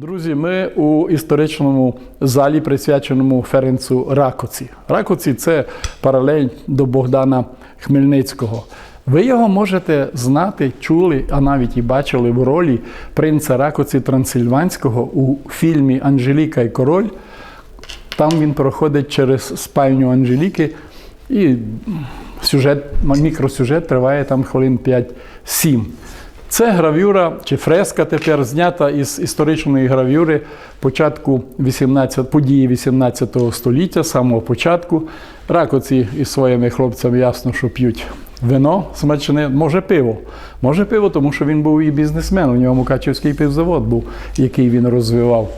Друзі, ми у історичному залі, присвяченому Ференцу Ракоці. Ракоці це паралель до Богдана Хмельницького. Ви його можете знати, чули, а навіть і бачили в ролі принца Ракоці Трансильванського у фільмі Анжеліка і Король. Там він проходить через спальню Анжеліки, і сюжет, мікросюжет триває там хвилин 5-7. Це гравюра чи фреска тепер знята із історичної гравюри початку 18, події 18 століття, самого початку. Ракоці із своїми хлопцями ясно, що п'ють вино смачне, може пиво. Може пиво, тому що він був і бізнесмен. У нього Мукачівський пивзавод був, який він розвивав.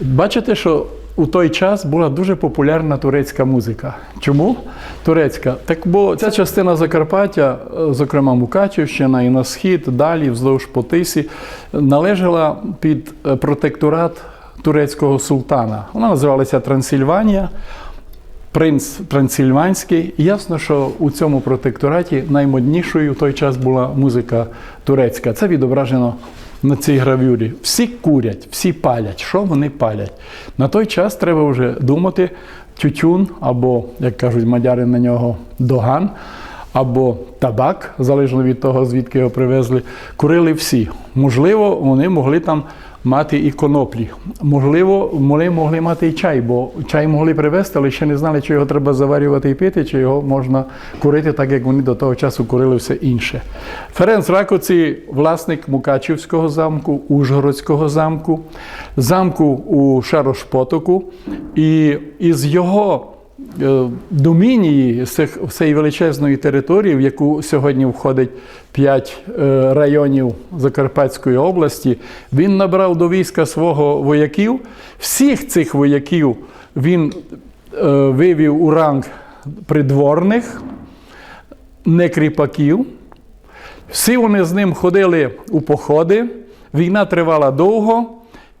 Бачите, що у той час була дуже популярна турецька музика. Чому турецька? Так бо ця частина Закарпаття, е, зокрема Мукачівщина і на схід, далі вздовж Потисі, належала під е, протекторат турецького султана. Вона називалася Трансильванія. Принц Трансильванський. Ясно, що у цьому протектораті наймоднішою в той час була музика турецька. Це відображено на цій гравюрі. Всі курять, всі палять. Що вони палять? На той час треба вже думати тютюн, або, як кажуть мадяри на нього, доган, або табак, залежно від того, звідки його привезли. Курили всі. Можливо, вони могли там мати і коноплі. Можливо, вони могли мати і чай, бо чай могли привезти, але ще не знали, чи його треба заварювати і пити, чи його можна курити, так як вони до того часу курили все інше. Ференц Ракоці, власник Мукачівського замку, Ужгородського замку, замку у Шарошпотоку, і із його домінії цієї величезної території, в яку сьогодні входить 5 районів Закарпатської області, він набрав до війська свого вояків. Всіх цих вояків він е, вивів у ранг придворних, не кріпаків. Всі вони з ним ходили у походи. Війна тривала довго,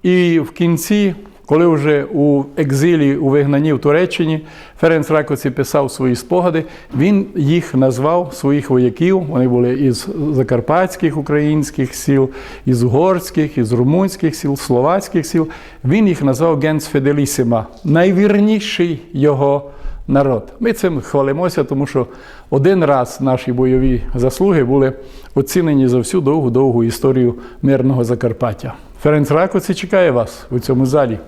і в кінці, коли вже у екзилі, у вигнанні в Туреччині, Ференц Ракоці писав свої спогади, він їх назвав своїх вояків. Вони були із закарпатських українських сіл, із угорських, із румунських сіл, словацьких сіл. Він їх назвав Генс Феделісіма, найвірніший його народ. Ми цим хвалимося, тому що один раз наші бойові заслуги були оцінені за всю довгу-довгу історію мирного Закарпаття. Ференц Ракоці чекає вас у цьому залі.